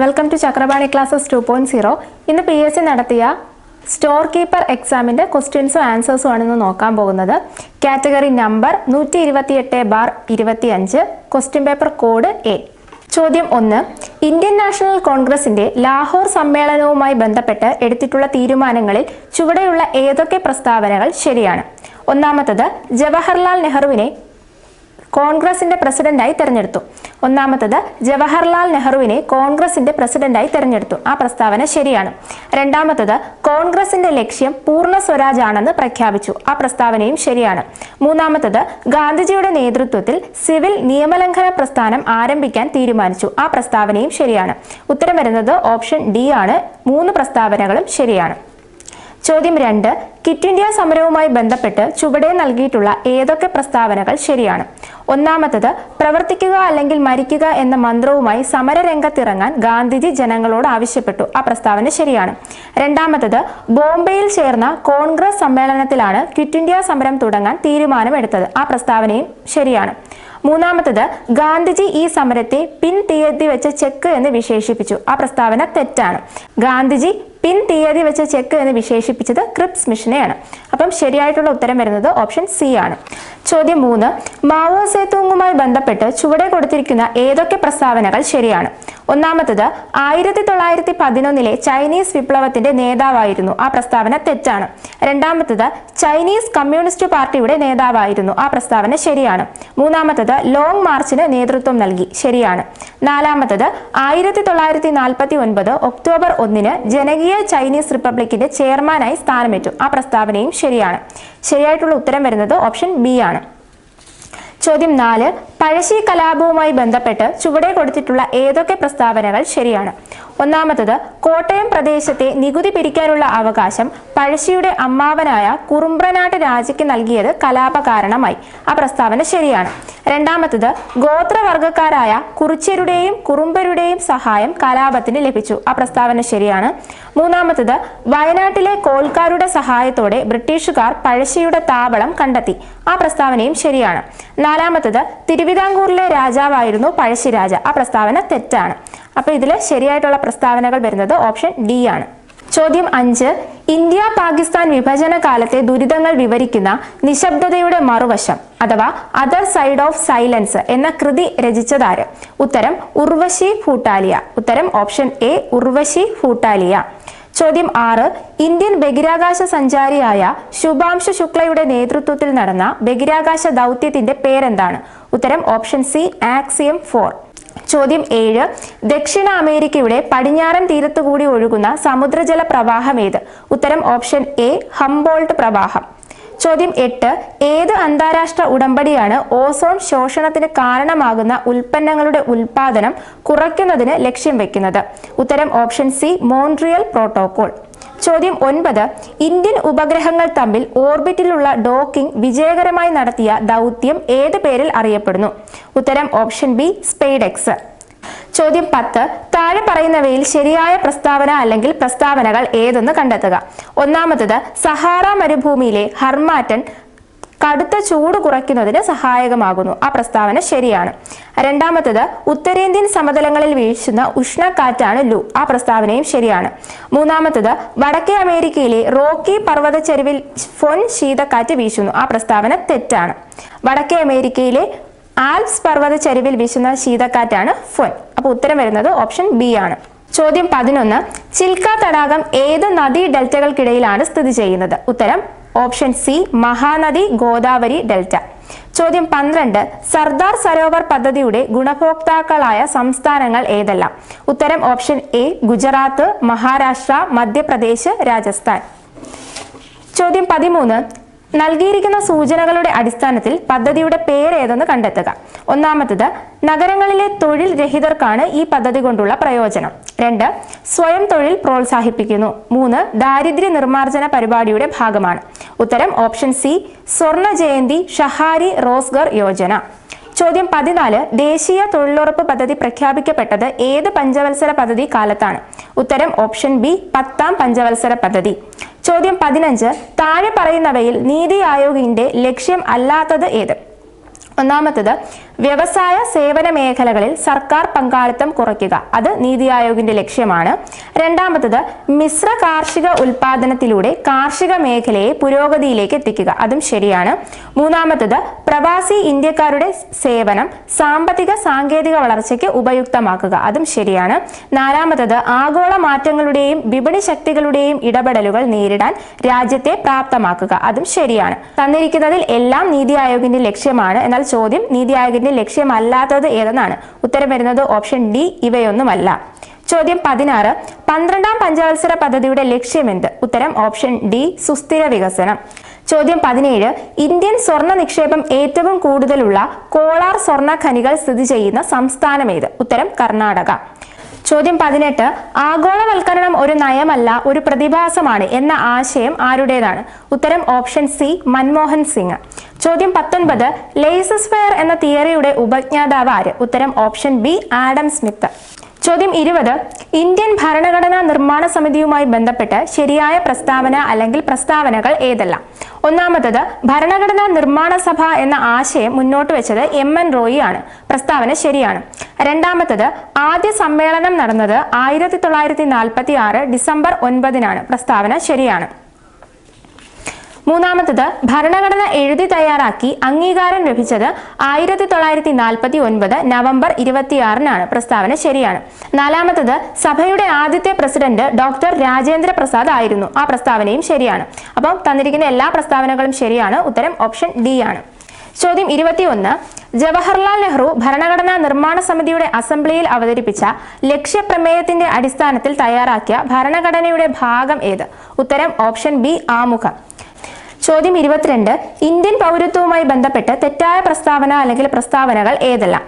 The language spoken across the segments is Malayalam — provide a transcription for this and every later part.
Welcome to Chakrapani classes two point zero ഇന്ന് പി എസ് സി നടത്തിയ സ്റ്റോർ കീപ്പർ എക്സാമിന്റെ ക്വസ്റ്റ്യൻസും ആൻസേഴ്സും ആണ് ഇന്ന് നോക്കാൻ പോകുന്നത്. കാറ്റഗറി നമ്പർ നൂറ്റി ഇരുപത്തി എട്ട് ബാർ ഇരുപത്തി അഞ്ച് ക്വസ്റ്റ്യൻ പേപ്പർ കോഡ് എ ചോദ്യം ഒന്ന്. ഇന്ത്യൻ നാഷണൽ കോൺഗ്രസിന്റെ ലാഹോർ സമ്മേളനവുമായി ബന്ധപ്പെട്ട് എടുത്തിട്ടുള്ള തീരുമാനങ്ങളിൽ ചുവടെയുള്ള ഏതൊക്കെ പ്രസ്താവനകൾ ശരിയാണ്? ഒന്നാമത്തത് ജവഹർലാൽ നെഹ്റുവിനെ കോൺഗ്രസിന്റെ പ്രസിഡന്റായി തെരഞ്ഞെടുത്തു. ഒന്നാമത്തത് ജവഹർലാൽ നെഹ്റുവിനെ കോൺഗ്രസിന്റെ പ്രസിഡന്റായി തെരഞ്ഞെടുത്തു. ആ പ്രസ്താവന ശരിയാണ്. രണ്ടാമത്തത് കോൺഗ്രസിന്റെ ലക്ഷ്യം പൂർണ സ്വരാജ് ആണെന്ന് പ്രഖ്യാപിച്ചു. ആ പ്രസ്താവനയും ശരിയാണ്. മൂന്നാമത്തത് ഗാന്ധിജിയുടെ നേതൃത്വത്തിൽ സിവിൽ നിയമലംഘന പ്രസ്ഥാനം ആരംഭിക്കാൻ തീരുമാനിച്ചു. ആ പ്രസ്താവനയും ശരിയാണ്. ഉത്തരം വരുന്നത് ഓപ്ഷൻ ഡി ആണ്. മൂന്ന് പ്രസ്താവനകളും ശരിയാണ്. ചോദ്യം രണ്ട് കിറ്റ് ഇന്ത്യ സമരവുമായി ബന്ധപ്പെട്ട് ചുവടെ നൽകിയിട്ടുള്ള ഏതൊക്കെ പ്രസ്താവനകൾ ശരിയാണ്? ഒന്നാമത്തത് പ്രവർത്തിക്കുക അല്ലെങ്കിൽ മരിക്കുക എന്ന മന്ത്രവുമായി സമരരംഗത്തിറങ്ങാൻ ഗാന്ധിജി ജനങ്ങളോട് ആവശ്യപ്പെട്ടു. ആ പ്രസ്താവന ശരിയാണ്. രണ്ടാമത്തത് ബോംബെയിൽ ചേർന്ന കോൺഗ്രസ് സമ്മേളനത്തിലാണ് ക്വിറ്റ് ഇന്ത്യ സമരം തുടങ്ങാൻ തീരുമാനമെടുത്തത്. ആ പ്രസ്താവനയും ശരിയാണ്. മൂന്നാമത്തത് ഗാന്ധിജി ഈ സമരത്തെ പിൻ തീയതി വെച്ച ചെക്ക് എന്ന് വിശേഷിപ്പിച്ചു. ആ പ്രസ്താവന തെറ്റാണ്. ഗാന്ധിജി പിൻ തീയതി വെച്ച ചെക്ക് എന്ന് വിശേഷിപ്പിച്ചത് ക്രിപ്സ് മിഷനെയാണ്. അപ്പം ശരിയായിട്ടുള്ള ഉത്തരം വരുന്നത് ഓപ്ഷൻ സി ആണ്. ചോദ്യം മൂന്ന്. മാവോ സേതുങ്ങുമായി ബന്ധപ്പെട്ട് ചുവടെ കൊടുത്തിരിക്കുന്ന ഏതൊക്കെ പ്രസ്താവനകൾ ശരിയാണ്? ഒന്നാമത്തത് ആയിരത്തി തൊള്ളായിരത്തി പതിനൊന്നിലെ ചൈനീസ് വിപ്ലവത്തിന്റെ നേതാവായിരുന്നു. ആ പ്രസ്താവന തെറ്റാണ്. രണ്ടാമത്തത് ചൈനീസ് കമ്മ്യൂണിസ്റ്റ് പാർട്ടിയുടെ നേതാവായിരുന്നു. ആ പ്രസ്താവന ശരിയാണ്. മൂന്നാമത്തത് ലോങ് മാർച്ചിന് നേതൃത്വം നൽകി. ശരിയാണ്. നാലാമത്തത് ആയിരത്തി തൊള്ളായിരത്തി നാൽപ്പത്തി ഒൻപത് ഒക്ടോബർ ഒന്നിന് ജനകീയ ചൈനീസ് റിപ്പബ്ലിക്കിന്റെ ചെയർമാനായി സ്ഥാനമേറ്റു. ആ പ്രസ്താവനയും ശരിയാണ്. ശരിയായിട്ടുള്ള ഉത്തരം വരുന്നത് ഓപ്ഷൻ ബി ആണ്. ചോദ്യം നാല്. പഴശ്ശി കലാപവുമായി ബന്ധപ്പെട്ട് ചുവടെ കൊടുത്തിട്ടുള്ള ഏതൊക്കെ പ്രസ്താവനകൾ ശരിയാണ്? ഒന്നാമത്തത് കോട്ടയം പ്രദേശത്തെ നികുതി പിരിക്കാനുള്ള അവകാശം പഴശ്ശിയുടെ അമ്മാവനായ കുറുമ്പ്രനാട്ട് രാജയ്ക്ക് നൽകിയത് കലാപ കാരണമായി ആ പ്രസ്താവന ശരിയാണ്. രണ്ടാമത്തത് ഗോത്രവർഗക്കാരായ കുറിച്യരുടെയും കുറുമ്പരുടെയും സഹായം കലാപത്തിന് ലഭിച്ചു. ആ പ്രസ്താവന ശരിയാണ്. മൂന്നാമത്തത് വയനാട്ടിലെ കോൽക്കാരുടെ സഹായത്തോടെ ബ്രിട്ടീഷുകാർ പഴശ്ശിയുടെ താവളം കണ്ടെത്തി. ആ പ്രസ്താവനയും ശരിയാണ്. നാലാമത്തത് തിരുവിതാംകൂറിലെ രാജാവായിരുന്നു പഴശ്ശിരാജ. ആ പ്രസ്താവന തെറ്റാണ്. അപ്പോൾ ഇതിൽ ശരിയായിട്ടുള്ള പ്രസ്താവനകൾ വരുന്നത് ഓപ്ഷൻ ഡി ആണ്. ചോദ്യം അഞ്ച്. ഇന്ത്യ പാകിസ്ഥാൻ വിഭജന കാലത്തെ ദുരിതങ്ങൾ വിവരിക്കുന്ന നിശബ്ദതയുടെ മറുവശം അഥവാ അതർ സൈഡ് ഓഫ് സൈലൻസ് എന്ന കൃതി രചിച്ചതാര്? ഉത്തരം ഉർവശി ഫൂട്ടാലിയ ഉത്തരം ഓപ്ഷൻ എ ഉർവശി ഫൂട്ടാലിയ ചോദ്യം ആറ്. ഇന്ത്യൻ ബഹിരാകാശ സഞ്ചാരിയായ ശുഭാംശു ശുക്ലയുടെ നേതൃത്വത്തിൽ നടന്ന ബഹിരാകാശ ദൗത്യത്തിന്റെ പേരെന്താണ്? ഉത്തരം ഓപ്ഷൻ സി ആക്സിയം ഫോർ ചോദ്യം ഏഴ്. ദക്ഷിണ അമേരിക്കയുടെ പടിഞ്ഞാറൻ തീരത്തുകൂടി ഒഴുകുന്ന സമുദ്രജല പ്രവാഹം ഏത്? ഉത്തരം ഓപ്ഷൻ എ ഹംബോൾട്ട് പ്രവാഹം. ചോദ്യം എട്ട്. ഏത് അന്താരാഷ്ട്ര ഉടമ്പടിയാണ് ഓസോൺ ശോഷണത്തിന് കാരണമാകുന്ന ഉൽപ്പന്നങ്ങളുടെ ഉൽപാദനം കുറയ്ക്കുന്നതിന് ലക്ഷ്യം വെക്കുന്നത്? ഉത്തരം ഓപ്ഷൻ സി മോൺട്രിയൽ പ്രോട്ടോകോൾ. ചോദ്യം ഒൻപത്. ഇന്ത്യൻ ഉപഗ്രഹങ്ങൾ തമ്മിൽ ഓർബിറ്റിലുള്ള ഡോക്കിംഗ് വിജയകരമായി നടത്തിയ ദൗത്യം ഏത് പേരിൽ അറിയപ്പെടുന്നു? ഉത്തരം ഓപ്ഷൻ ബി സ്പെയ്ഡെക്സ് ചോദ്യം പത്ത്. താഴെ പറയുന്നവയിൽ ശരിയായ പ്രസ്താവന അല്ലെങ്കിൽ പ്രസ്താവനകൾ ഏതെന്ന് കണ്ടെത്തുക. ഒന്നാമത്തത് സഹാറ മരുഭൂമിയിലെ ഹർമാറ്റൻ കടുത്ത ചൂട് കുറയ്ക്കുന്നതിന് സഹായകമാകുന്നു. ആ പ്രസ്താവന ശരിയാണ്. രണ്ടാമത്തത് ഉത്തരേന്ത്യൻ സമതലങ്ങളിൽ വീശുന്ന ഉഷ്ണക്കാറ്റാണ് ലു. ആ പ്രസ്താവനയും ശരിയാണ്. മൂന്നാമത്തത് വടക്കേ അമേരിക്കയിലെ റോക്കി പർവതച്ചെരുവിൽ ഫൊൻ ശീതക്കാറ്റ് വീശുന്നു. ആ പ്രസ്താവന തെറ്റാണ്. വടക്കേ അമേരിക്കയിലെ ആൽപ്സ് പർവത ചെരുവിൽ വീശുന്ന ശീതക്കാറ്റാണ് ഫൊൻ. അപ്പോൾ ഉത്തരം വരുന്നത് ഓപ്ഷൻ ബി ആണ്. ചോദ്യം പതിനൊന്ന് ചിൽക്ക തടാകം ഏത് നദീ ഡെൽറ്റകൾക്കിടയിലാണ് സ്ഥിതി ചെയ്യുന്നത്? ഉത്തരം option C Mahanadi Godavari delta. ചോദ്യം പന്ത്രണ്ട് സർദാർ സരോവർ പദ്ധതിയുടെ ഗുണഭോക്താക്കളായ സംസ്ഥാനങ്ങൾ ഏതെല്ലാം? ഉത്തരം ഓപ്ഷൻ എ ഗുജറാത്ത് മഹാരാഷ്ട്ര മധ്യപ്രദേശ് രാജസ്ഥാൻ. ചോദ്യം പതിമൂന്ന് നൽകിയിരിക്കുന്ന സൂചനകളുടെ അടിസ്ഥാനത്തിൽ പദ്ധതിയുടെ പേര് ഏതെന്ന് കണ്ടെത്തുക. ഒന്നാമത്തത് നഗരങ്ങളിലെ തൊഴിൽ രഹിതർക്കാണ് ഈ പദ്ധതി കൊണ്ടുള്ള പ്രയോജനം. രണ്ട് സ്വയം തൊഴിൽ പ്രോത്സാഹിപ്പിക്കുന്നു. മൂന്ന് ദാരിദ്ര്യ നിർമ്മാർജന പരിപാടിയുടെ ഭാഗമാണ്. ഉത്തരം ഓപ്ഷൻ സി സ്വർണ ജയന്തി ഷഹാരി റോസ്ഗർ യോജന. ചോദ്യം പതിനാല് ദേശീയ തൊഴിലുറപ്പ് പദ്ധതി പ്രഖ്യാപിക്കപ്പെട്ടത് ഏത് പഞ്ചവത്സര പദ്ധതി കാലത്താണ്? ഉത്തരം ഓപ്ഷൻ ബി പത്താം പഞ്ചവത്സര പദ്ധതി. ചോദ്യം പതിനഞ്ച് താഴെ പറയുന്നവയിൽ നീതി ആയോഗിന്റെ ലക്ഷ്യം അല്ലാത്തത് ഏത്? ഒന്നാമത്തത് വ്യവസായ സേവന മേഖലകളിൽ സർക്കാർ പങ്കാളിത്തം കുറയ്ക്കുക. അത് നീതി ആയോഗിന്റെ ലക്ഷ്യമാണ്. രണ്ടാമത്തത് മിശ്ര കാർഷിക ഉൽപാദനത്തിലൂടെ കാർഷിക മേഖലയെ പുരോഗതിയിലേക്ക് എത്തിക്കുക. അതും ശരിയാണ്. മൂന്നാമത്തത് പ്രവാസി ഇന്ത്യക്കാരുടെ സേവനം സാമ്പത്തിക സാങ്കേതിക വളർച്ചയ്ക്ക് ഉപയുക്തമാക്കുക. അതും ശരിയാണ്. നാലാമത്തത് ആഗോള മാറ്റങ്ങളുടെയും വിപണി ശക്തികളുടെയും ഇടപെടലുകൾ നേരിടാൻ രാജ്യത്തെ പ്രാപ്തമാക്കുക. അതും ശരിയാണ്. തന്നിരിക്കുന്നതിൽ എല്ലാം നീതി ആയോഗിന്റെ ലക്ഷ്യമാണ്. എന്നാൽ ചോദ്യം നീതി ആയോഗിന്റെ ലക്ഷ്യമല്ലാത്തത് ഏതെന്നാണ്? ഉത്തരം വരുന്നത് ഓപ്ഷൻ ഡി ഇവയൊന്നുമല്ല. ചോദ്യം പതിനാറ്. പന്ത്രണ്ടാം പഞ്ചവത്സര പദ്ധതിയുടെ ലക്ഷ്യം ലക്ഷ്യമെന്ത്? ഉത്തരം ഓപ്ഷൻ ഡി സുസ്ഥിര വികസനം. ചോദ്യം പതിനേഴ്. ഇന്ത്യൻ സ്വർണ നിക്ഷേപം ഏറ്റവും കൂടുതലുള്ള കോളാർ സ്വർണ ഖനികൾ സ്ഥിതി ചെയ്യുന്ന സംസ്ഥാനം ഏത് ഉത്തരം കർണാടക. ചോദ്യം പതിനെട്ട് ആഗോളവൽക്കരണം ഒരു നയമല്ല ഒരു പ്രതിഭാസമാണ് എന്ന ആശയം ആരുടേതാണ്? ഉത്തരം ഓപ്ഷൻ സി മൻമോഹൻ സിംഗ്. ചോദ്യം പത്തൊൻപത് ലേസസ് ഫെയർ എന്ന തിയറിയുടെ ഉപജ്ഞാതാവ് ആര്? ഉത്തരം ഓപ്ഷൻ ബി ആഡം സ്മിത്ത്. ചോദ്യം ഇരുപത്. ഇന്ത്യൻ ഭരണഘടനാ നിർമ്മാണ സമിതിയുമായി ബന്ധപ്പെട്ട് ശരിയായ പ്രസ്താവന അല്ലെങ്കിൽ പ്രസ്താവനകൾ ഏതെല്ലാം? ഒന്നാമത്തത് ഭരണഘടനാ നിർമ്മാണ സഭ എന്ന ആശയം മുന്നോട്ട് വെച്ചത് എം എൻ റോയി ആണ്. പ്രസ്താവന ശരിയാണ്. രണ്ടാമത്തത് ആദ്യ സമ്മേളനം നടന്നത് ആയിരത്തി തൊള്ളായിരത്തി നാൽപ്പത്തി ആറ് ഡിസംബർ ഒൻപതിനാണ്. പ്രസ്താവന ശരിയാണ്. മൂന്നാമത്തത് ഭരണഘടന എഴുതി തയ്യാറാക്കി അംഗീകാരം ലഭിച്ചത് ആയിരത്തി തൊള്ളായിരത്തി നാൽപ്പത്തി ഒൻപത് നവംബർ ഇരുപത്തിയാറിനാണ്. പ്രസ്താവന ശരിയാണ്. നാലാമത്തത് സഭയുടെ ആദ്യത്തെ പ്രസിഡന്റ് ഡോക്ടർ രാജേന്ദ്ര പ്രസാദ് ആയിരുന്നു. ആ പ്രസ്താവനയും ശരിയാണ്. അപ്പം തന്നിരിക്കുന്ന എല്ലാ പ്രസ്താവനകളും ശരിയാണ്. ഉത്തരം ഓപ്ഷൻ ഡി ആണ്. ചോദ്യം ഇരുപത്തിയൊന്ന്. ജവഹർലാൽ നെഹ്റു ഭരണഘടനാ നിർമ്മാണ സമിതിയുടെ അസംബ്ലിയിൽ അവതരിപ്പിച്ച ലക്ഷ്യപ്രമേയത്തിന്റെ അടിസ്ഥാനത്തിൽ തയ്യാറാക്കിയ ഭരണഘടനയുടെ ഭാഗം ഏത്? ഉത്തരം ഓപ്ഷൻ ബി ആമുഖം. ചോദ്യം ഇരുപത്തിരണ്ട്. ഇന്ത്യൻ പൗരത്വവുമായി ബന്ധപ്പെട്ട് തെറ്റായ പ്രസ്താവന അല്ലെങ്കിൽ പ്രസ്താവനകൾ ഏതെല്ലാം?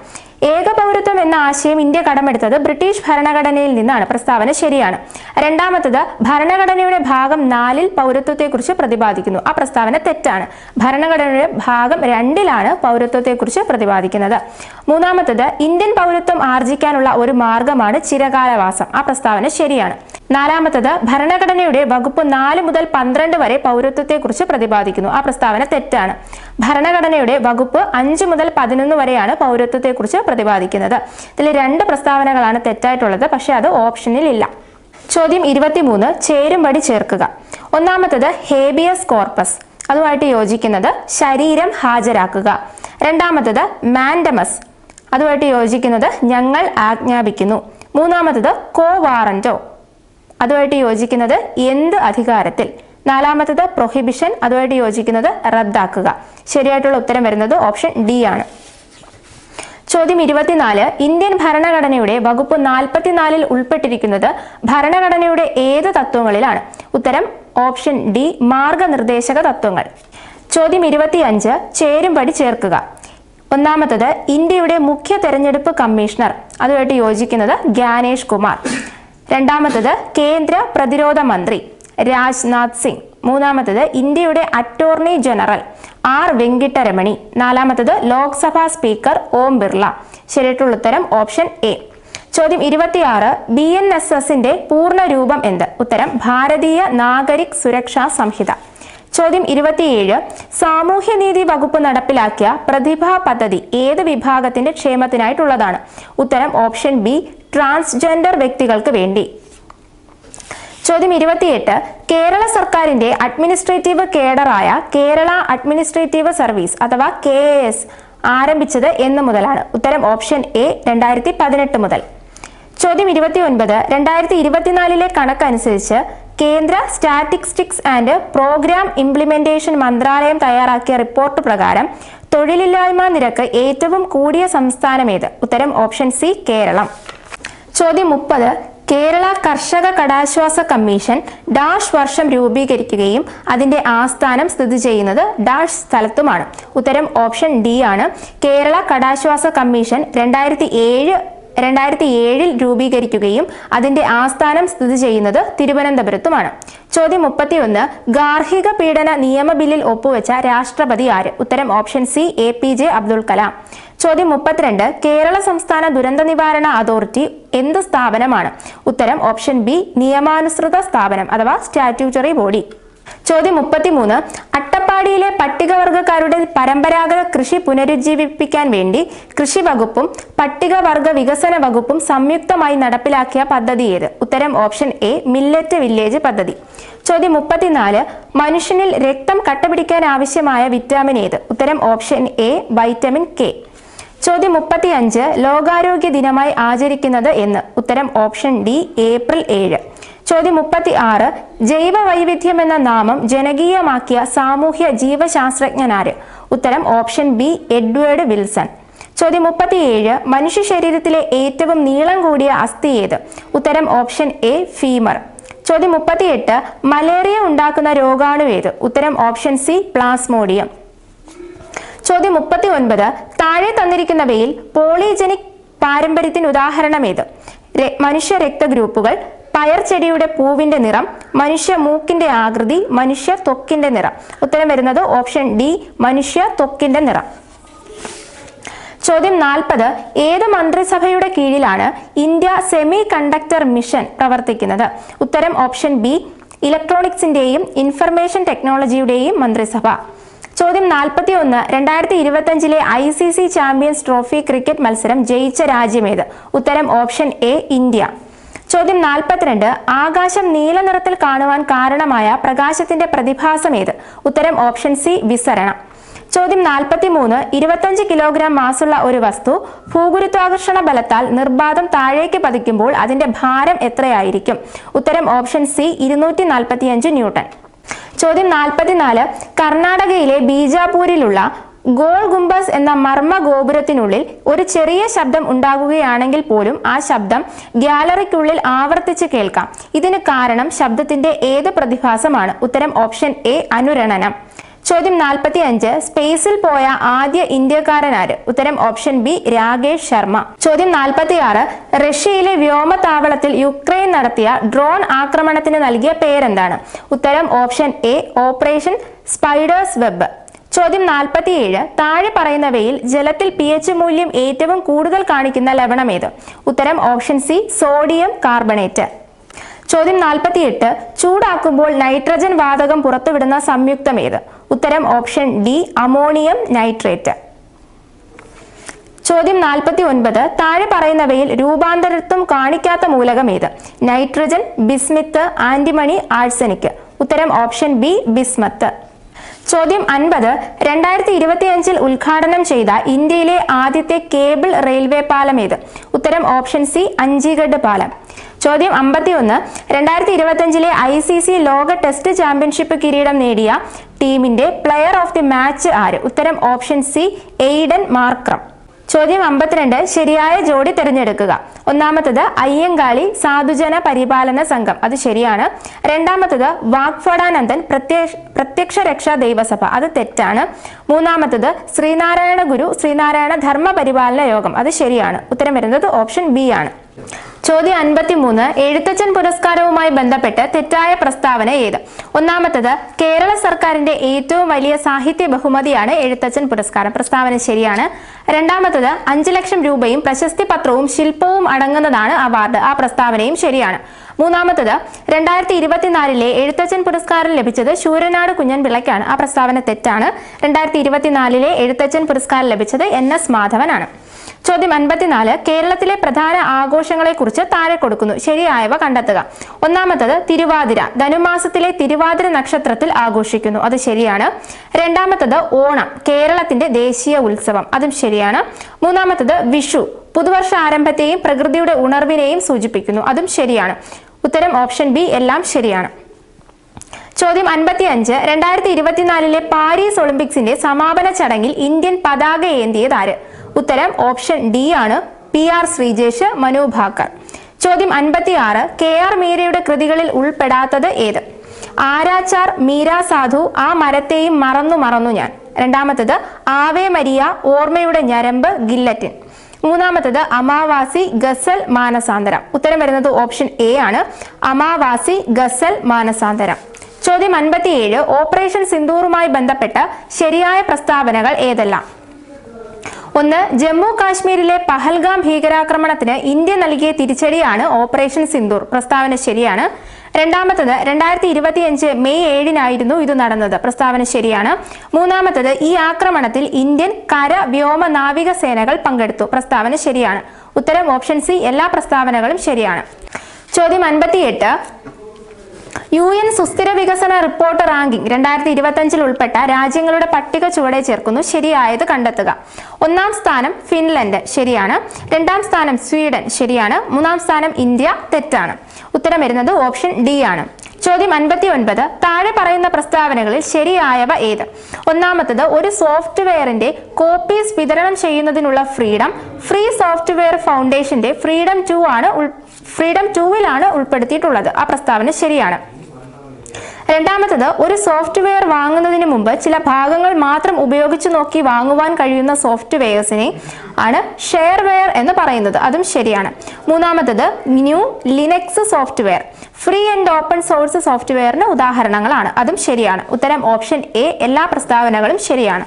ഏക പൗരത്വം എന്ന ആശയം ഇന്ത്യ കടമെടുത്തത് ബ്രിട്ടീഷ് ഭരണഘടനയിൽ നിന്നാണ്. പ്രസ്താവന ശരിയാണ്. രണ്ടാമത്തത് ഭരണഘടനയുടെ ഭാഗം നാലിൽ പൗരത്വത്തെക്കുറിച്ച് പ്രതിപാദിക്കുന്നു. ആ പ്രസ്താവന തെറ്റാണ്. ഭരണഘടനയുടെ ഭാഗം രണ്ടിലാണ് പൗരത്വത്തെക്കുറിച്ച് പ്രതിപാദിക്കുന്നത്. മൂന്നാമത്തത് ഇന്ത്യൻ പൗരത്വം ആർജിക്കാനുള്ള ഒരു മാർഗമാണ് ചിരകാലവാസം. ആ പ്രസ്താവന ശരിയാണ്. നാലാമത്തത് ഭരണഘടനയുടെ വകുപ്പ് നാല് മുതൽ പന്ത്രണ്ട് വരെ പൗരത്വത്തെക്കുറിച്ച് പ്രതിപാദിക്കുന്നു. ആ പ്രസ്താവന തെറ്റാണ്. ഭരണഘടനയുടെ വകുപ്പ് അഞ്ച് മുതൽ പതിനൊന്ന് വരെയാണ് പൗരത്വത്തെക്കുറിച്ച് പ്രതിപാദിക്കുന്നത്. ഇതിൽ രണ്ട് പ്രസ്താവനകളാണ് തെറ്റായിട്ടുള്ളത്. പക്ഷേ അത് ഓപ്ഷനിൽ ഇല്ല. ചോദ്യം ഇരുപത്തിമൂന്ന്. ചേരുംപടി ചേർക്കുക. ഒന്നാമത്തത് ഹേബിയസ് കോർപ്പസ്. അതുമായിട്ട് യോജിക്കുന്നത് ശരീരം ഹാജരാക്കുക. രണ്ടാമത്തത് മാൻഡമസ്. അതുമായിട്ട് യോജിക്കുന്നത് ഞങ്ങൾ ആജ്ഞാപിക്കുന്നു. മൂന്നാമത്തത് കോ വാറന്റോ അതുമായിട്ട് യോജിക്കുന്നത് എന്ത് അധികാരത്തിൽ? നാലാമത്തത് പ്രൊഹിബിഷൻ അതുമായിട്ട് യോജിക്കുന്നത് റദ്ദാക്കുക. ശരിയായിട്ടുള്ള ഉത്തരം വരുന്നത് ഓപ്ഷൻ ഡി ആണ്. ചോദ്യം ഇരുപത്തിനാല് ഇന്ത്യൻ ഭരണഘടനയുടെ വകുപ്പ് നാൽപ്പത്തിനാലിൽ ഉൾപ്പെട്ടിരിക്കുന്നത് ഭരണഘടനയുടെ ഏത് തത്വങ്ങളിലാണ്? ഉത്തരം ഓപ്ഷൻ ഡി മാർഗനിർദ്ദേശക തത്വങ്ങൾ. ചോദ്യം ഇരുപത്തിയഞ്ച് ചേരുംപടി ചേർക്കുക. ഒന്നാമത്തത് ഇന്ത്യയുടെ മുഖ്യ തെരഞ്ഞെടുപ്പ് കമ്മീഷണർ അതുമായിട്ട് യോജിക്കുന്നത് ഗ്യാനേഷ് കുമാർ. രണ്ടാമത്തത് കേന്ദ്ര പ്രതിരോധ മന്ത്രി രാജ്നാഥ് സിംഗ്. മൂന്നാമത്തത് ഇന്ത്യയുടെ അറ്റോർണി ജനറൽ ആർ വെങ്കിട്ടരമണി. നാലാമത്തത് ലോക്സഭാ സ്പീക്കർ ഓം ബിർള. ശരിയായിട്ടുള്ള ഉത്തരം ഓപ്ഷൻ എ. ചോദ്യം ഇരുപത്തിയാറ് ബി എൻ എസ് എസിന്റെ പൂർണ രൂപം എന്ത്? ഉത്തരം ഭാരതീയ നാഗരിക് സുരക്ഷാ സംഹിത. ചോദ്യം ഇരുപത്തിയേഴ് സാമൂഹ്യനീതി വകുപ്പ് നടപ്പിലാക്കിയ പ്രതിഭാ പദ്ധതി ഏത് വിഭാഗത്തിന്റെ ക്ഷേമത്തിനായിട്ടുള്ളതാണ്? ഉത്തരം ഓപ്ഷൻ ബി ട്രാൻസ്ജെൻഡർ വ്യക്തികൾക്ക് വേണ്ടി. ചോദ്യം ഇരുപത്തിയെട്ട്. കേരള സർക്കാരിന്റെ അഡ്മിനിസ്ട്രേറ്റീവ് കേഡറായ കേരള അഡ്മിനിസ്ട്രേറ്റീവ് സർവീസ് അഥവാ കെ എസ് ആരംഭിച്ചത് എന്ന് മുതലാണ്. ഉത്തരം ഓപ്ഷൻ എ രണ്ടായിരത്തി പതിനെട്ട് മുതൽ. ചോദ്യം ഇരുപത്തി ഒൻപത് രണ്ടായിരത്തി ഇരുപത്തിനാലിലെ കണക്കനുസരിച്ച് കേന്ദ്ര സ്റ്റാറ്റിസ്റ്റിക്സ് ആൻഡ് പ്രോഗ്രാം ഇംപ്ലിമെന്റേഷൻ മന്ത്രാലയം തയ്യാറാക്കിയ റിപ്പോർട്ട് പ്രകാരം തൊഴിലില്ലായ്മ നിരക്ക് ഏറ്റവും കൂടിയ സംസ്ഥാനമേത്? ഉത്തരം ഓപ്ഷൻ സി കേരളം. ചോദ്യം മുപ്പത് കേരള കർഷക കടാശ്വാസ കമ്മീഷൻ ഡാഷ് വർഷം രൂപീകരിക്കുകയും അതിന്റെ ആസ്ഥാനം സ്ഥിതി ചെയ്യുന്നത് ഡാഷ് സ്ഥലത്തുമാണ്. ഉത്തരം ഓപ്ഷൻ ഡി ആണ്. കേരള കടാശ്വാസ കമ്മീഷൻ രണ്ടായിരത്തി ഏഴ് രണ്ടായിരത്തി ഏഴിൽ രൂപീകരിക്കുകയും അതിന്റെ ആസ്ഥാനം സ്ഥിതി ചെയ്യുന്നത് തിരുവനന്തപുരത്തുമാണ്. ചോദ്യം മുപ്പത്തിയൊന്ന് ഗാർഹിക പീഡന നിയമ ബില്ലിൽ ഒപ്പുവെച്ച രാഷ്ട്രപതി ആര്? ഉത്തരം option C A P J Abdul Kalam. ചോദ്യം മുപ്പത്തിരണ്ട് കേരള സംസ്ഥാന ദുരന്ത നിവാരണ അതോറിറ്റി എന്ത് സ്ഥാപനമാണ്? ഉത്തരം ഓപ്ഷൻ ബി നിയമാനുസൃത സ്ഥാപനം അഥവാ സ്റ്റാറ്റ്യൂട്ടറി ബോഡി. ചോദ്യം മുപ്പത്തിമൂന്ന്. അട്ടപ്പാടിയിലെ പട്ടികവർഗക്കാരുടെ പരമ്പരാഗത കൃഷി പുനരുജ്ജീവിപ്പിക്കാൻ വേണ്ടി കൃഷി വകുപ്പും പട്ടികവർഗ വികസന വകുപ്പും സംയുക്തമായി നടപ്പിലാക്കിയ പദ്ധതി ഏത്? ഉത്തരം ഓപ്ഷൻ എ മില്ലറ്റ് വില്ലേജ് പദ്ധതി. ചോദ്യം മുപ്പത്തിനാല്. മനുഷ്യനിൽ രക്തം കട്ടപിടിക്കാൻ ആവശ്യമായ വിറ്റാമിൻ ഏത്? ഉത്തരം ഓപ്ഷൻ എ വൈറ്റമിൻ കെ. ചോദ്യം മുപ്പത്തി അഞ്ച് ലോകാരോഗ്യ ദിനമായി ആചരിക്കുന്നത് എന്ന്. ഉത്തരം ഓപ്ഷൻ ഡി ഏപ്രിൽ ഏഴ്. ചോദ്യം മുപ്പത്തി ആറ് ജൈവ വൈവിധ്യം എന്ന നാമം ജനകീയമാക്കിയ സാമൂഹ്യ ജീവശാസ്ത്രജ്ഞനാര്? ഉത്തരം ഓപ്ഷൻ ബി എഡ്വേർഡ് വിൽസൺ. ചോദ്യം മുപ്പത്തിയേഴ് മനുഷ്യ ശരീരത്തിലെ ഏറ്റവും നീളം കൂടിയ അസ്ഥി ഏത്? ഉത്തരം ഓപ്ഷൻ എ ഫീമർ. ചോദ്യം മുപ്പത്തിയെട്ട് മലേറിയ ഉണ്ടാക്കുന്ന രോഗാണു ഏത്? ഉത്തരം ഓപ്ഷൻ സി പ്ലാസ്മോഡിയം. ചോദ്യം മുപ്പത്തി ഒൻപത് താഴെ തന്നിരിക്കുന്നവയിൽ പോളിജനിക് പാരമ്പര്യത്തിന് ഉദാഹരണം ഏത് മനുഷ്യ രക്തഗ്രൂപ്പുകൾ പയർ ചെടിയുടെ പൂവിന്റെ നിറം മനുഷ്യ മൂക്കിന്റെ ആകൃതി മനുഷ്യ തൊക്കിന്റെ നിറം. ഉത്തരം വരുന്നത് ഓപ്ഷൻ ഡി മനുഷ്യ തൊക്കിന്റെ നിറം. ചോദ്യം നാൽപ്പത് ഏത് മന്ത്രിസഭയുടെ കീഴിലാണ് ഇന്ത്യ സെമി കണ്ടക്ടർ മിഷൻ പ്രവർത്തിക്കുന്നത്? ഉത്തരം ഓപ്ഷൻ ബി ഇലക്ട്രോണിക്സിന്റെയും ഇൻഫർമേഷൻ ടെക്നോളജിയുടെയും മന്ത്രിസഭ. ചോദ്യം നാൽപ്പത്തി ഒന്ന് രണ്ടായിരത്തി ഇരുപത്തഞ്ചിലെ I C C champions trophy cricket മത്സരം ജയിച്ച രാജ്യമേത് ഉത്തരം ഓപ്ഷൻ എ ഇന്ത്യ. ചോദ്യം നാൽപ്പത്തിരണ്ട്. ആകാശം നീല നിറത്തിൽ കാണുവാൻ കാരണമായ പ്രകാശത്തിന്റെ പ്രതിഭാസം ഏത്? ഉത്തരം ഓപ്ഷൻ സി വിസരണം. ചോദ്യം നാൽപ്പത്തി മൂന്ന് ഇരുപത്തഞ്ച് കിലോഗ്രാം മാസുള്ള ഒരു വസ്തു ഭൂഗുരുത്വാകർഷണ ബലത്താൽ നിർബാധം താഴേക്ക് പതിക്കുമ്പോൾ അതിന്റെ ഭാരം എത്രയായിരിക്കും? ഉത്തരം ഓപ്ഷൻ സി ഇരുന്നൂറ്റി നാൽപ്പത്തിയഞ്ച് ന്യൂട്ടൺ. ചോദ്യം നാൽപ്പത്തിനാല്. കർണാടകയിലെ ബീജാപൂരിലുള്ള ഗോൾ ഗുംബസ് എന്ന മർമ്മ ഗോപുരത്തിനുള്ളിൽ ഒരു ചെറിയ ശബ്ദം ഉണ്ടാകുകയാണെങ്കിൽ പോലും ആ ശബ്ദം ഗ്യാലറിക്കുള്ളിൽ ആവർത്തിച്ച് കേൾക്കാം. ഇതിന് കാരണം ശബ്ദത്തിന്റെ ഏത് പ്രതിഭാസമാണ്? ഉത്തരം ഓപ്ഷൻ എ അനുരണനം. ചോദ്യം നാൽപ്പത്തി അഞ്ച് സ്പേസിൽ പോയ ആദ്യ ഇന്ത്യക്കാരനാര്? ഉത്തരം ഓപ്ഷൻ ബി രാകേഷ് ശർമ്മ. ചോദ്യം നാൽപ്പത്തി ആറ് റഷ്യയിലെ വ്യോമതാവളത്തിൽ യുക്രൈൻ നടത്തിയ ഡ്രോൺ ആക്രമണത്തിന് നൽകിയ പേരെന്താണ്? ഉത്തരം option A operation spider's web. ചോദ്യം നാൽപ്പത്തിയേഴ്. താഴെ പറയുന്നവയിൽ ജലത്തിൽ പി എച്ച് മൂല്യം ഏറ്റവും കൂടുതൽ കാണിക്കുന്ന ലവണം ഏത് ഉത്തരം ഓപ്ഷൻ സി സോഡിയം കാർബണേറ്റ്. ചോദ്യം നാൽപ്പത്തിയെട്ട്. ചൂടാക്കുമ്പോൾ നൈട്രജൻ വാതകം പുറത്തുവിടുന്ന സംയുക്തം ഏത് ഉത്തരം ഓപ്ഷൻ ഡി അമോണിയം നൈട്രേറ്റ്. ചോദ്യം നാൽപ്പത്തി ഒൻപത് താഴെ പറയുന്നവയിൽ രൂപാന്തരത്വം കാണിക്കാത്ത മൂലകം ഏത് നൈട്രജൻ ബിസ്മിത്ത് ആന്റിമണി ആഴ്സനിക്. ഉത്തരം ഓപ്ഷൻ ബി ബിസ്മത്ത്. ചോദ്യം അൻപത്. രണ്ടായിരത്തി ഇരുപത്തിയഞ്ചിൽ ഉദ്ഘാടനം ചെയ്ത ഇന്ത്യയിലെ ആദ്യത്തെ കേബിൾ റെയിൽവേ പാലം ഏത്? ഉത്തരം ഓപ്ഷൻ സി അഞ്ചിഗഡ് പാലം. ചോദ്യം അമ്പത്തിയൊന്ന്. രണ്ടായിരത്തി ഇരുപത്തിയഞ്ചിലെ ഐ സി സി ലോക ടെസ്റ്റ് ചാമ്പ്യൻഷിപ്പ് കിരീടം നേടിയ ടീമിന്റെ പ്ലെയർ ഓഫ് ദി മാച്ച് ആര്? ഉത്തരം ഓപ്ഷൻ സി എയ്ഡൻ മാർക്രം. ചോദ്യം അമ്പത്തിരണ്ട്. ശരിയായ ജോഡി തിരഞ്ഞെടുക്കുക. ഒന്നാമത്തത് അയ്യങ്കാളി സാധുജന പരിപാലന സംഘം. അത് ശരിയാണ്. രണ്ടാമത്തത് വാഗ്ഫോടാനന്ദൻ പ്രത്യക്ഷ പ്രത്യക്ഷ രക്ഷാ ദൈവസഭ. അത് തെറ്റാണ്. മൂന്നാമത്തത് ശ്രീനാരായണ ഗുരു ശ്രീനാരായണ ധർമ്മ പരിപാലന യോഗം. അത് ശരിയാണ്. ഉത്തരം വരുന്നത് ഓപ്ഷൻ ബി ആണ്. ചോദ്യം അൻപത്തിമൂന്ന് എഴുത്തച്ഛൻ പുരസ്കാരവുമായി ബന്ധപ്പെട്ട് തെറ്റായ പ്രസ്താവന ഏത്? ഒന്നാമത്തത് കേരള സർക്കാരിന്റെ ഏറ്റവും വലിയ സാഹിത്യ ബഹുമതിയാണ് എഴുത്തച്ഛൻ പുരസ്കാരം. പ്രസ്താവന ശരിയാണ്. രണ്ടാമത്തത് അഞ്ചു ലക്ഷം രൂപയും പ്രശസ്തി പത്രവും ശില്പവും അടങ്ങുന്നതാണ് അവാർഡ്. ആ പ്രസ്താവനയും ശരിയാണ്. മൂന്നാമത്തത് രണ്ടായിരത്തി ഇരുപത്തിനാലിലെ എഴുത്തച്ഛൻ പുരസ്കാരം ലഭിച്ചത് ശൂരനാട് കുഞ്ഞൻ പിള്ളയ്ക്കാണ് ആ പ്രസ്താവന തെറ്റാണ്. രണ്ടായിരത്തി ഇരുപത്തിനാലിലെ എഴുത്തച്ഛൻ പുരസ്കാരം ലഭിച്ചത് എൻ എസ് മാധവനാണ്. ചോദ്യം അൻപത്തിനാല്. കേരളത്തിലെ പ്രധാന ആഘോഷങ്ങളെ കുറിച്ച് താഴെ കൊടുക്കുന്നു. ശരിയായവ കണ്ടെത്തുക. ഒന്നാമത്തത് തിരുവാതിര. ധനുമാസത്തിലെ തിരുവാതിര നക്ഷത്രത്തിൽ ആഘോഷിക്കുന്നു. അത് ശരിയാണ്. രണ്ടാമത്തത് ഓണം. കേരളത്തിന്റെ ദേശീയ ഉത്സവം. അതും ശരിയാണ്. മൂന്നാമത്തത് വിഷു. പുതുവർഷ ആരംഭത്തെയും പ്രകൃതിയുടെ ഉണർവിനെയും സൂചിപ്പിക്കുന്നു. അതും ശരിയാണ്. ഉത്തരം ഓപ്ഷൻ ബി എല്ലാം ശരിയാണ്. ചോദ്യം അൻപത്തി അഞ്ച് രണ്ടായിരത്തി ഇരുപത്തിനാലിലെ പാരീസ് ഒളിമ്പിക്സിന്റെ സമാപന ചടങ്ങിൽ ഇന്ത്യൻ പതാക ഏന്തിയത് ആര്? ഉത്തരം ഓപ്ഷൻ ഡി ആണ് പി ആർ ശ്രീജേഷ് മനു ചോദ്യം അൻപത്തി ആറ് കെ ആർ മീരയുടെ കൃതികളിൽ ഉൾപ്പെടാത്തത് ഏത്? ആരാച്ചാർ മീര സാധു ആ മരത്തെയും മറന്നു മറന്നു ഞാൻ. രണ്ടാമത്തത് ആവേ മരിയ ഓർമ്മയുടെ ഞരമ്പ് ഗില്ലറ്റിൻ. മൂന്നാമത്തത് അമാവാസി ഗസൽ മാനസാന്തരം. ഉത്തരം വരുന്നത് ഓപ്ഷൻ എ ആണ് അമാവാസി ഗസൽ മാനസാന്തരം. ചോദ്യം അൻപത്തിയേഴ് ഓപ്പറേഷൻ സിന്ദൂറുമായി ബന്ധപ്പെട്ട് ശരിയായ പ്രസ്താവനകൾ ഏതെല്ലാം? ഒന്ന് ജമ്മു കാശ്മീരിലെ പഹൽഗാം ഭീകരാക്രമണത്തിന് ഇന്ത്യ നൽകിയ തിരിച്ചടിയാണ് ഓപ്പറേഷൻ സിന്ദൂർ. പ്രസ്താവന ശരിയാണ്. രണ്ടാമത്തത് രണ്ടായിരത്തി ഇരുപത്തിയഞ്ച് മെയ് ഏഴിനായിരുന്നു ഇത് നടന്നത്. പ്രസ്താവന ശരിയാണ്. മൂന്നാമത്തത് ഈ ആക്രമണത്തിൽ ഇന്ത്യൻ കര വ്യോമ നാവിക സേനകൾ പങ്കെടുത്തു. പ്രസ്താവന ശരിയാണ്. ഉത്തരം ഓപ്ഷൻ സി. എല്ലാ പ്രസ്താവനകളും ശരിയാണ്. ചോദ്യം അൻപത്തിയെട്ട്. യു എൻ സുസ്ഥിര വികസന റിപ്പോർട്ട് റാങ്കിംഗ് രണ്ടായിരത്തി ഇരുപത്തഞ്ചിൽ ഉൾപ്പെട്ട രാജ്യങ്ങളുടെ പട്ടിക ചുവടെ ചേർക്കുന്നു. ശരിയായത് കണ്ടെത്തുക. ഒന്നാം സ്ഥാനം ഫിൻലൻഡ് ശരിയാണ്. രണ്ടാം സ്ഥാനം സ്വീഡൻ ശരിയാണ്. മൂന്നാം സ്ഥാനം ഇന്ത്യ തെറ്റാണ്. ഉത്തരം വരുന്നത് ഓപ്ഷൻ ഡി ആണ്. ചോദ്യം അൻപത്തി ഒൻപത് താഴെ പറയുന്ന പ്രസ്താവനകളിൽ ശരിയായവ ഏത്? ഒന്നാമത്തത് ഒരു സോഫ്റ്റ്വെയറിന്റെ കോപ്പീസ് വിതരണം ചെയ്യുന്നതിനുള്ള ഫ്രീഡം. ഫ്രീ സോഫ്റ്റ്വെയർ ഫൗണ്ടേഷന്റെ ഫ്രീഡം ടു ആണ് ഫ്രീഡം ടുവിലാണ് ഉൾപ്പെടുത്തിയിട്ടുള്ളത്. ആ പ്രസ്താവന ശരിയാണ്. രണ്ടാമത്തത് ഒരു സോഫ്റ്റ്വെയർ വാങ്ങുന്നതിന് മുമ്പ് ചില ഭാഗങ്ങൾ മാത്രം ഉപയോഗിച്ച് നോക്കി വാങ്ങുവാൻ കഴിയുന്ന സോഫ്റ്റ്വെയർസിനെ ആണ് ഷെയർവെയർ എന്ന് പറയുന്നത്. അതും ശരിയാണ്. മൂന്നാമത്തത് new Linux software. Free and open source സോഫ്റ്റ്വെയറിന് ഉദാഹരണങ്ങളാണ്. അതും ശരിയാണ്. ഉത്തരം ഓപ്ഷൻ എ എല്ലാ പ്രസ്താവനകളും ശരിയാണ്.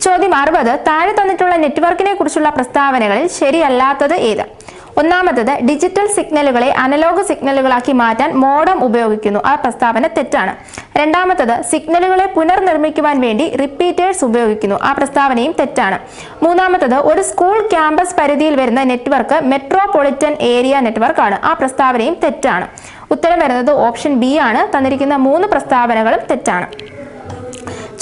ചോദ്യം അറുപത് താഴെ തന്നിട്ടുള്ള നെറ്റ്വർക്കിനെ കുറിച്ചുള്ള പ്രസ്താവനകളിൽ ശരിയല്ലാത്തത് ഏത്? ഒന്നാമത്തത് ഡിജിറ്റൽ സിഗ്നലുകളെ അനലോഗ് സിഗ്നലുകളാക്കി മാറ്റാൻ മോഡം ഉപയോഗിക്കുന്നു. ആ പ്രസ്താവന തെറ്റാണ്. രണ്ടാമത്തത് സിഗ്നലുകളെ പുനർനിർമ്മിക്കുവാൻ വേണ്ടി റിപ്പീറ്റേഴ്സ് ഉപയോഗിക്കുന്നു. ആ പ്രസ്താവനയും തെറ്റാണ്. മൂന്നാമത്തത് ഒരു സ്കൂൾ ക്യാമ്പസ് പരിധിയിൽ വരുന്ന നെറ്റ്വർക്ക് മെട്രോപൊളിറ്റൻ ഏരിയ നെറ്റ്വർക്ക് ആണ്. ആ പ്രസ്താവനയും തെറ്റാണ്. ഉത്തരം വരുന്നത് ഓപ്ഷൻ ബി ആണ്. തന്നിരിക്കുന്ന മൂന്ന് പ്രസ്താവനകളും തെറ്റാണ്.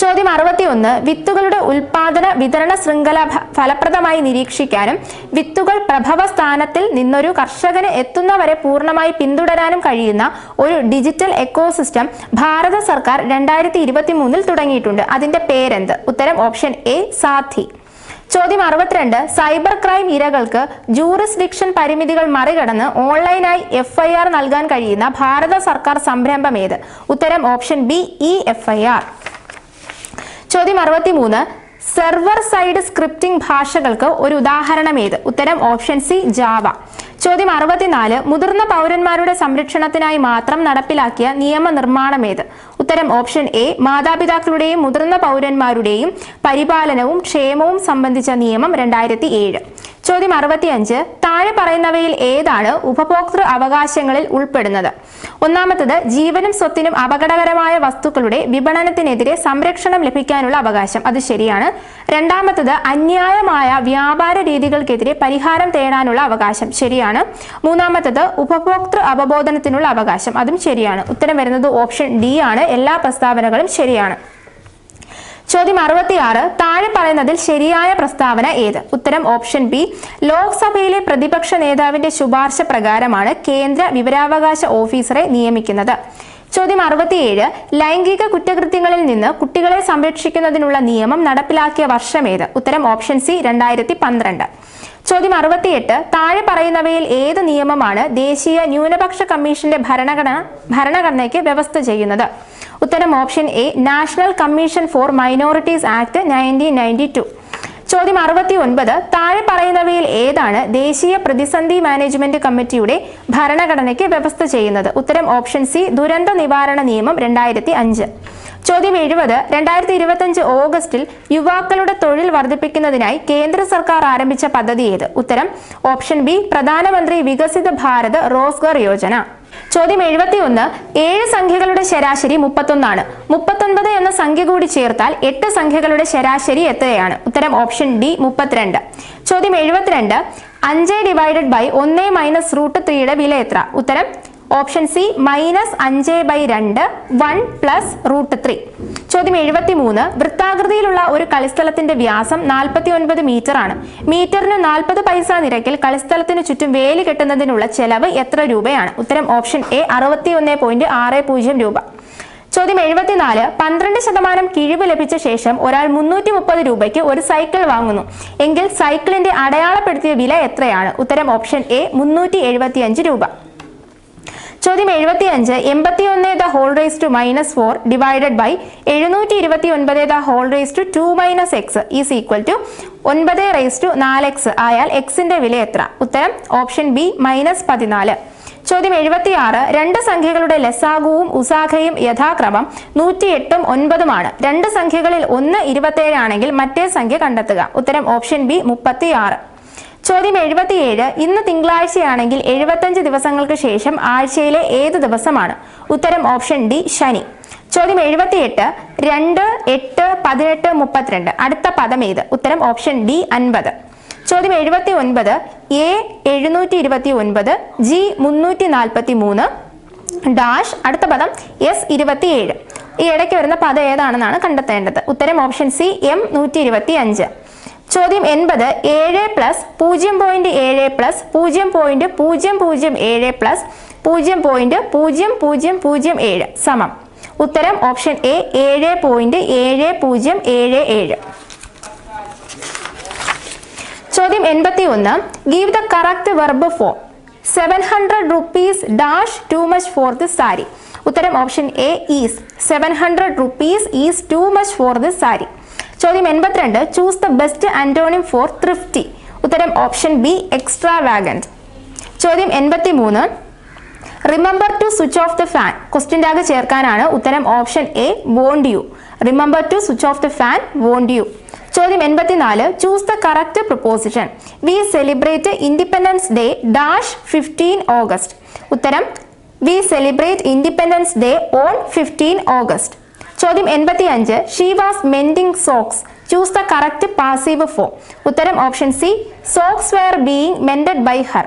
ചോദ്യം അറുപത്തിയൊന്ന്. വിത്തുകളുടെ ഉൽപാദന വിതരണ ശൃംഖല ഫലപ്രദമായി നിരീക്ഷിക്കാനും വിത്തുകൾ പ്രഭവ സ്ഥാനത്തിൽ നിന്നൊരു കർഷകന് എത്തുന്നവരെ പൂർണമായി പിന്തുടരാനും കഴിയുന്ന ഒരു ഡിജിറ്റൽ എക്കോസിസ്റ്റം ഭാരത സർക്കാർ രണ്ടായിരത്തി ഇരുപത്തി മൂന്നിൽ തുടങ്ങിയിട്ടുണ്ട്. അതിന്റെ പേരെന്ത്? ഉത്തരം ഓപ്ഷൻ എ സാധി. ചോദ്യം അറുപത്തിരണ്ട്. സൈബർ ക്രൈം ഇരകൾക്ക് ജൂറിസ്ഡിക്ഷൻ പരിമിതികൾ മറികടന്ന് ഓൺലൈനായി എഫ് ഐ ആർ നൽകാൻ കഴിയുന്ന ഭാരത സർക്കാർ സംരംഭം ഏത്? ഉത്തരം ഓപ്ഷൻ ബി ഇ എഫ്ഐആർ. ചോദ്യം അറുപത്തിമൂന്ന്. സെർവർ സൈഡ് സ്ക്രിപ്റ്റിംഗ് ഭാഷകൾക്ക് ഒരു ഉദാഹരണം ഏത് ഉത്തരം ഓപ്ഷൻ സി ജാവ. ചോദ്യം അറുപത്തിനാല്. മുതിർന്ന പൗരന്മാരുടെ സംരക്ഷണത്തിനായി മാത്രം നടപ്പിലാക്കിയ നിയമനിർമ്മാണം ഏത് ഉത്തരം ഓപ്ഷൻ എ മാതാപിതാക്കളുടെയും മുതിർന്ന പൗരന്മാരുടെയും പരിപാലനവും ക്ഷേമവും സംബന്ധിച്ച നിയമം രണ്ടായിരത്തി ഏഴ്. ചോദ്യം അറുപത്തിയഞ്ച്. താഴെ പറയുന്നവയിൽ ഏതാണ് ഉപഭോക്തൃ അവകാശങ്ങളിൽ ഉൾപ്പെടുന്നത്? ഒന്നാമത്തത് ജീവനും സ്വത്തിനും അപകടകരമായ വസ്തുക്കളുടെ വിപണനത്തിനെതിരെ സംരക്ഷണം ലഭിക്കാനുള്ള അവകാശം. അത് ശരിയാണ്. രണ്ടാമത്തത് അന്യായമായ വ്യാപാര രീതികൾക്കെതിരെ പരിഹാരം തേടാനുള്ള അവകാശം ശരിയാണ്. മൂന്നാമത്തത് ഉപഭോക്തൃ അവബോധനത്തിനുള്ള അവകാശം. അതും ശരിയാണ്. ഉത്തരം വരുന്നത് ഓപ്ഷൻ ഡി ആണ്. എല്ലാ പ്രസ്താവനകളും ശരിയാണ്. ചോദ്യം അറുപത്തിയാറ്. താഴെ പറയുന്നതിൽ ശരിയായ പ്രസ്താവന ഏത്? ഉത്തരം ഓപ്ഷൻ ബി ലോക്സഭയിലെ പ്രതിപക്ഷ നേതാവിന്റെ ശുപാർശ പ്രകാരമാണ് കേന്ദ്ര വിവരാവകാശ ഓഫീസറെ നിയമിക്കുന്നത്. ചോദ്യം അറുപത്തിയേഴ് ലൈംഗിക കുറ്റകൃത്യങ്ങളിൽ നിന്ന് കുട്ടികളെ സംരക്ഷിക്കുന്നതിനുള്ള നിയമം നടപ്പിലാക്കിയ വർഷം വർഷമേത് ഉത്തരം ഓപ്ഷൻ സി രണ്ടായിരത്തി പന്ത്രണ്ട് ചോദ്യം അറുപത്തിയെട്ട് താഴെ പറയുന്നവയിൽ ഏത് നിയമമാണ് ദേശീയ ന്യൂനപക്ഷ കമ്മീഷന്റെ ഭരണഘടന ഭരണഘടനയ്ക്ക് വ്യവസ്ഥ ചെയ്യുന്നത്? ഉത്തരം option A national commission for minorities act nineteen ninety two. ചോദ്യം അറുപത്തി ഒൻപത് താഴെ പറയുന്നവയിൽ ഏതാണ് ദേശീയ പ്രതിസന്ധി മാനേജ്മെന്റ് കമ്മിറ്റിയുടെ ഭരണഘടനയ്ക്ക് വ്യവസ്ഥ ചെയ്യുന്നത്? ഉത്തരം ഓപ്ഷൻ സി ദുരന്ത നിവാരണ നിയമം രണ്ടായിരത്തി അഞ്ച് ചോദ്യം എഴുപത് രണ്ടായിരത്തി ഇരുപത്തഞ്ച് ഓഗസ്റ്റിൽ യുവാക്കളുടെ തൊഴിൽ വർദ്ധിപ്പിക്കുന്നതിനായി കേന്ദ്ര സർക്കാർ ആരംഭിച്ച പദ്ധതി ഏത്? ഉത്തരം ഓപ്ഷൻ ബി പ്രധാനമന്ത്രി വികസിത ഭാരത് റോസ്ഗർ യോജന. ചോദ്യം എഴുപത്തി ഒന്ന് ഏഴ് സംഖ്യകളുടെ ശരാശരി മുപ്പത്തൊന്നാണ്. മുപ്പത്തൊൻപത് എന്ന സംഖ്യ കൂടി ചേർത്താൽ എട്ട് സംഖ്യകളുടെ ശരാശരി എത്രയാണ്? ഉത്തരം ഓപ്ഷൻ ഡി മുപ്പത്തിരണ്ട്. ചോദ്യം എഴുപത്തിരണ്ട് അഞ്ച് ഡിവൈഡഡ് ബൈ ഒന്ന് മൈനസ് റൂട്ട് ത്രീയുടെ വില എത്ര ഉത്തരം ഓപ്ഷൻ സി മൈനസ് അഞ്ച് ബൈ രണ്ട് വൺ പ്ലസ് റൂട്ട് ത്രീ. ചോദ്യം എഴുപത്തി മൂന്ന് വൃത്താകൃതിയിലുള്ള ഒരു കളിസ്ഥലത്തിന്റെ വ്യാസം നാൽപ്പത്തി ഒൻപത് മീറ്റർ ആണ്. മീറ്ററിന് നാൽപ്പത് പൈസ നിരക്കിൽ കളിസ്ഥലത്തിന് ചുറ്റും വേലി കെട്ടുന്നതിനുള്ള ചെലവ് എത്ര രൂപയാണ്? ഉത്തരം ഓപ്ഷൻ എ അറുപത്തി ഒന്ന് പോയിന്റ് ആറ് പൂജ്യം രൂപ. ചോദ്യം എഴുപത്തിനാല്. പന്ത്രണ്ട് ശതമാനം കിഴിവ് ലഭിച്ച ശേഷം ഒരാൾ മുന്നൂറ്റി മുപ്പത് രൂപയ്ക്ക് ഒരു സൈക്കിൾ വാങ്ങുന്നു. എങ്കിൽ സൈക്കിളിന്റെ അടയാളപ്പെടുത്തിയ വില എത്രയാണ്? ഉത്തരം ഓപ്ഷൻ എ മുന്നൂറ്റി രൂപ. ചോദ്യം എഴുപത്തി അഞ്ച് എൺപത്തി ഒന്ന് the whole raise to minus four divided by എഴുന്നൂറ്റി ഇരുപത്തി ഒൻപത് the whole raise to two minus x is equal to ഒൻപത് റേസ് ടു നാല് എക്സ് ആയാൽ എക്സിന്റെ വില എത്ര? ഉത്തരം ഓപ്ഷൻ ബി മൈനസ് പതിനാല്. ചോദ്യം എഴുപത്തിയാറ്. രണ്ട് സംഖ്യകളുടെ ലസാഗുവും ഉസാഖയും യഥാക്രമം നൂറ്റിയെട്ടും ഒൻപതുമാണ്. രണ്ട് സംഖ്യകളിൽ ഒന്ന് ഇരുപത്തേഴ് ആണെങ്കിൽ മറ്റേ സംഖ്യ കണ്ടെത്തുക. ഉത്തരം ഓപ്ഷൻ ബി മുപ്പത്തിയാറ്. ചോദ്യം എഴുപത്തിയേഴ്. ഇന്ന് തിങ്കളാഴ്ചയാണെങ്കിൽ എഴുപത്തഞ്ച് ദിവസങ്ങൾക്ക് ശേഷം ആഴ്ചയിലെ ഏത് ദിവസമാണ്? ഉത്തരം ഓപ്ഷൻ ഡി ശനി. ചോദ്യം എഴുപത്തിയെട്ട് രണ്ട് എട്ട് പതിനെട്ട് മുപ്പത്തിരണ്ട്. അടുത്ത പദം ഏത്? ഉത്തരം ഓപ്ഷൻ ഡി അൻപത്. ചോദ്യം എഴുപത്തി ഒൻപത് എ എഴുന്നൂറ്റി ഇരുപത്തി ഒൻപത് ജി മുന്നൂറ്റി നാൽപ്പത്തി മൂന്ന് ഡാഷ്. അടുത്ത പദം എസ് ഇരുപത്തിയേഴ്. ഈ ഇടയ്ക്ക് വരുന്ന പദം ഏതാണെന്നാണ് കണ്ടെത്തേണ്ടത്? ഉത്തരം ഓപ്ഷൻ സി എം നൂറ്റി ഇരുപത്തി അഞ്ച് ചോദ്യം എൺപത് ഏഴ് പ്ലസ് പൂജ്യം പോയിന്റ് ഏഴ് പ്ലസ് പൂജ്യം പോയിന്റ് പൂജ്യം പൂജ്യം ഏഴ് പ്ലസ് പൂജ്യം പോയിന്റ് പൂജ്യം പൂജ്യം പൂജ്യം ഏഴ്. സമം. ഉത്തരം ഓപ്ഷൻ എ ഏഴ് പോയിന്റ് ഏഴ് പൂജ്യം ഏഴ് ഏഴ്. ചോദ്യം എൺപത്തി ഒന്ന് give the correct verb form seven hundred rupees dash too much for the sari ഉത്തരം option A is seven hundred rupees is too much for the sari ചോദ്യം എൺപത്തിരണ്ട്. Choose the best antonym for thrifty ഉത്തരം ഓപ്ഷൻ ബി എക്സ്ട്രാ വാഗന്റ് ചോദ്യം എൺപത്തി മൂന്ന് remember to switch off the fan question tag ചേർക്കാനാണ് ഉത്തരം option A won't you remember to switch off the fan won't you ചോദ്യം എൺപത്തിനാല്. Choose the correct preposition we celebrate independence day dash fifteen August ഉത്തരം we celebrate independence day on fifteen August ചോദ്യം എൺപത്തി അഞ്ച് she was mending socks. Choose the correct passive form ഉത്തരം option C. Socks were being mended by her.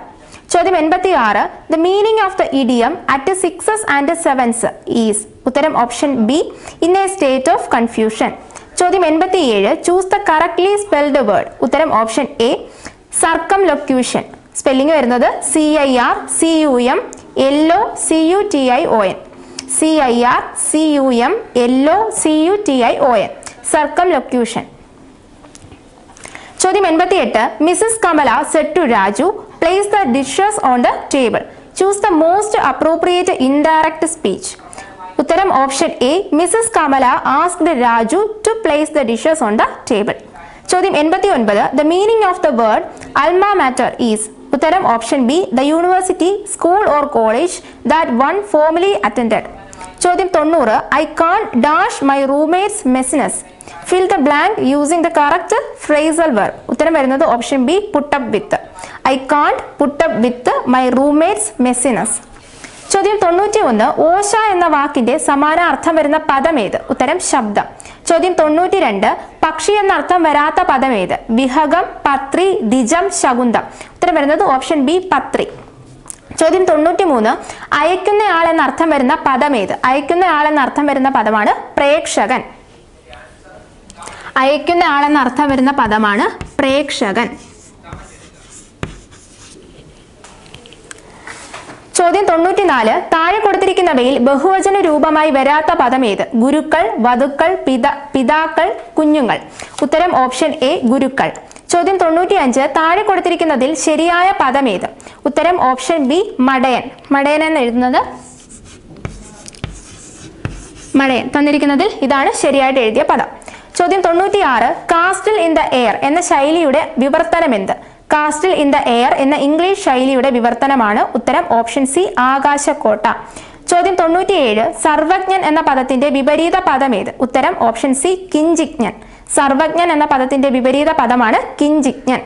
ചോദ്യം എൺപത്തി ആറ് the meaning of the idiom at sixes and sevens is. ഉത്തരം option B. In a state of confusion. ചോദ്യം എൺപത്തി ഏഴ് choose the correctly spelled word ഉത്തരം option A. Circumlocution spelling വരുന്നത് C I R C U M L O C U T I O N C I R C U M L O C U T I O N circumlocution ചോദ്യം എൺപത്തിയെട്ട്. Mrs Kamala set to Raju place the dishes on the table choose the most appropriate indirect speech ഉത്തരം option A Mrs Kamala asked Raju to place the dishes on the table ചോദ്യം എൺപത്തി ഒൻപത് the meaning of the word alma mater is ഉത്തരം option B the university school or college that one formerly attended ചോദ്യം തൊണ്ണൂറ്. I can dash my roommate's messiness fill the blank using the correct phrasal verb ഉത്തരം വരുന്നത് option B put up with I can put up with my roommate's messiness ചോദ്യം തൊണ്ണൂറ്റി ഒന്ന് ഓശ എന്ന വാക്കിന്റെ സമാന അർത്ഥം വരുന്ന പദം ഏത്? ഉത്തരം ശബ്ദം. ചോദ്യം തൊണ്ണൂറ്റി രണ്ട് പക്ഷി എന്ന അർത്ഥം വരാത്ത പദം ഏത്? വിഹകം പത്രി ദിജം ശകുന്തം. ഉത്തരം വരുന്നത് ഓപ്ഷൻ ബി പത്രി. ചോദ്യം തൊണ്ണൂറ്റി മൂന്ന് അയക്കുന്നയാൾ എന്ന അർത്ഥം വരുന്ന പദം ഏത് അയക്കുന്നയാൾ എന്നർത്ഥം വരുന്ന പദമാണ് പ്രേക്ഷകൻ. അയക്കുന്ന എന്നർത്ഥം വരുന്ന പദമാണ് പ്രേക്ഷകൻ. ചോദ്യം തൊണ്ണൂറ്റിനാല്. താഴെ കൊടുത്തിരിക്കുന്നവയിൽ ബഹുവചന രൂപമായി വരാത്ത പദം ഏത് ഗുരുക്കൾ വധുക്കൾ പിത പിതാക്കൾ കുഞ്ഞുങ്ങൾ. ഉത്തരം ഓപ്ഷൻ എ ഗുരുക്കൾ. ചോദ്യം തൊണ്ണൂറ്റി അഞ്ച് താഴെ കൊടുത്തിരിക്കുന്നതിൽ ശരിയായ പദം ഏത് ഉത്തരം ഓപ്ഷൻ ബി മടയൻ. മടയൻ എന്ന് എഴുതുന്നത്? മടയൻ. തന്നിരിക്കുന്നതിൽ ഇതാണ് ശരിയായിട്ട് എഴുതിയ പദം. ചോദ്യം തൊണ്ണൂറ്റിയാറ്. കാസ്റ്റിൽ ഇൻ ദ എയർ എന്ന ശൈലിയുടെ വിവർത്തനം എന്ത്? കാസ്റ്റിൽ ഇൻ ദ എയർ എന്ന ഇംഗ്ലീഷ് ശൈലിയുടെ വിവർത്തനമാണ് ഉത്തരം ഓപ്ഷൻ സി ആകാശക്കോട്ട. ചോദ്യം തൊണ്ണൂറ്റിയേഴ്. സർവജ്ഞൻ എന്ന പദത്തിന്റെ വിപരീത പദം ഏത് ഉത്തരം ഓപ്ഷൻ സി കിഞ്ചിജ്ഞൻ. സർവജ്ഞൻ എന്ന പദത്തിന്റെ വിപരീത പദമാണ് കിഞ്ചിജ്ഞൻ.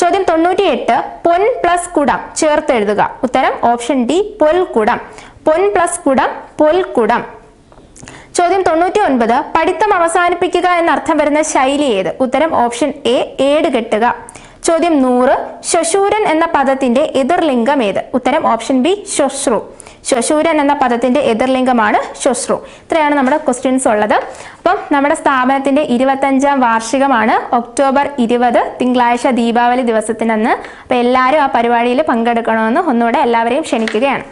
ചോദ്യം തൊണ്ണൂറ്റിയെട്ട് പൊൻ പ്ലസ് കുടം ചേർത്ത് എഴുതുക ഉത്തരം ഓപ്ഷൻ ഡി പൊൽക്കുടം പൊൻ പ്ലസ് കുടം പൊൽക്കുടം ചോദ്യം തൊണ്ണൂറ്റി ഒൻപത് പഠിത്തം അവസാനിപ്പിക്കുക എന്നർത്ഥം വരുന്ന ശൈലി ഏത്? ഉത്തരം ഓപ്ഷൻ എ ഏട് കെട്ടുക. ചോദ്യം നൂറ് ശശൂരൻ എന്ന പദത്തിന്റെ എതിർലിംഗം ഏത്? ഉത്തരം ഓപ്ഷൻ ബി ശ്വശ്രു ശശൂരൻ എന്ന പദത്തിന്റെ എതിർലിംഗമാണ് ശ്വശ്രു ഇത്രയാണ് നമ്മുടെ ക്വസ്റ്റ്യൻസ് ഉള്ളത്. അപ്പം നമ്മുടെ സ്ഥാപനത്തിന്റെ ഇരുപത്തഞ്ചാം വാർഷികമാണ് ഒക്ടോബർ ഇരുപത് തിങ്കളാഴ്ച ദീപാവലി ദിവസത്തിനന്ന്. അപ്പം എല്ലാവരും ആ പരിപാടിയിൽ പങ്കെടുക്കണമെന്ന് ഒന്നുകൂടെ എല്ലാവരെയും ക്ഷണിക്കുകയാണ്.